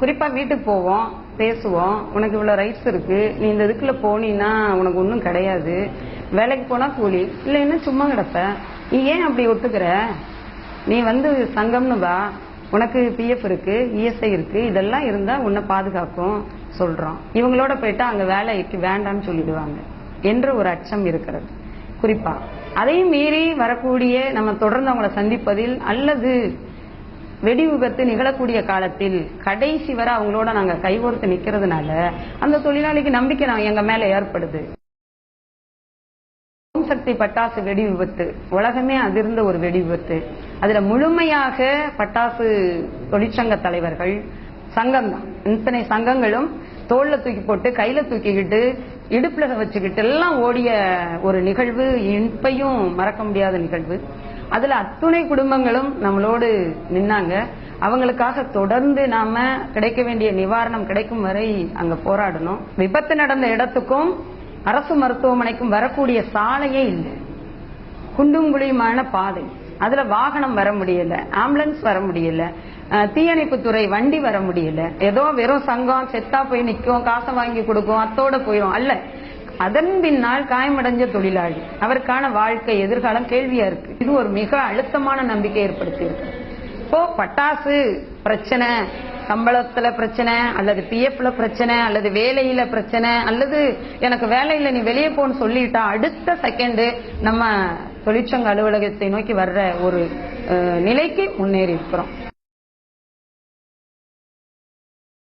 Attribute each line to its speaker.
Speaker 1: குறிப்பா வீட்டுக்கு போவோம் பேசுவோம். உனக்கு இவ்வளவு ரைட்ஸ் இருக்கு. நீ இந்த இதுக்குள்ள போனீன்னா உனக்கு ஒன்றும் கிடையாது. வேலைக்கு போனா கூலி. இல்லைன்னா சும்மா கிடப்ப? நீ ஏன் அப்படி ஒத்துக்கிற? நீ வந்து சங்கம்னு வா. உனக்கு பிஎஃப் இருக்கு இஎஸ்ஐ இருக்கு. இதெல்லாம் இருந்தா உன்னை பாதுகாக்கும் சொல்றோம் இவங்களோட போயிட்டா அங்க வேலைக்கு வேண்டாம்னு சொல்லிடுவாங்க. என்ற ஒரு அச்சம் இருக்கிறது. குறிப்பா அதையும் மீறி வரக்கூடிய நம்ம தொடர்ந்து அவங்கள சந்திப்பதில் அல்லது வெடி விபத்து நிகழக்கூடிய காலத்தில் கடைசி வரை அவங்களோட நாங்க கைகோர்த்து நிக்கிறதுனால அந்த தொழிலாளிக்கு நம்பிக்கை நான் எங்க மேல ஏற்படுது. ஓம் சக்தி பட்டாசு வெடி விபத்து. உலகமே அதிர்ந்த ஒரு வெடி விபத்து. அதுல முழுமையாக பட்டாசு தொழிற்சங்க தலைவர்கள் சங்கம் தான் இத்தனை சங்கங்களும் தோல்ல தூக்கி போட்டு கையில தூக்கிக்கிட்டு இடுப்புல வச்சுக்கிட்டு எல்லாம் ஓடிய ஒரு நிகழ்வு இப்பையும் மறக்க முடியாத நிகழ்வு. அதுல அத்துணை குடும்பங்களும் நம்மளோடு நின்னாங்க. அவங்களுக்காக தொடர்ந்து நாம கிடைக்க வேண்டிய நிவாரணம் கிடைக்கும் வரை அங்க போராடணும். விபத்து நடந்த இடத்துக்கும் அரசு மருத்துவமனைக்கும் வரக்கூடிய சாலையே இல்லை. குண்டும் குழியுமான பாதை. அதுல வாகனம் வர முடியல ஆம்புலன்ஸ் வர முடியல தீயணைப்பு துறை வண்டி வர முடியல. ஏதோ வெறும் சங்கம் செத்தா போய் நிக்கும் காசை வாங்கி கொடுக்கும் அத்தோட போயிடும் அல்ல அதன் பின்னால் காயமடைஞ்ச தொழிலாளி. அவருக்கான வாழ்க்கை எதிர்காலம் கேள்வியா இருக்கு. இது ஒரு மிக அழுத்தமான நம்பிக்கை ஏற்படுத்தி இருக்கு இப்போ பட்டாசு பிரச்சனை சம்பளத்துல பிரச்சனை அல்லது பிஎஃப்ல பிரச்சனை அல்லது வேலையில பிரச்சனை அல்லது எனக்கு வேலையில நீ வெளியே போன்னு சொல்லிட்டா அடுத்த செகண்டு நம்ம தொழிற்சங்க அலுவலகத்தை நோக்கி வர்ற ஒரு நிலைக்கு முன்னேறி இருக்கிறோம்.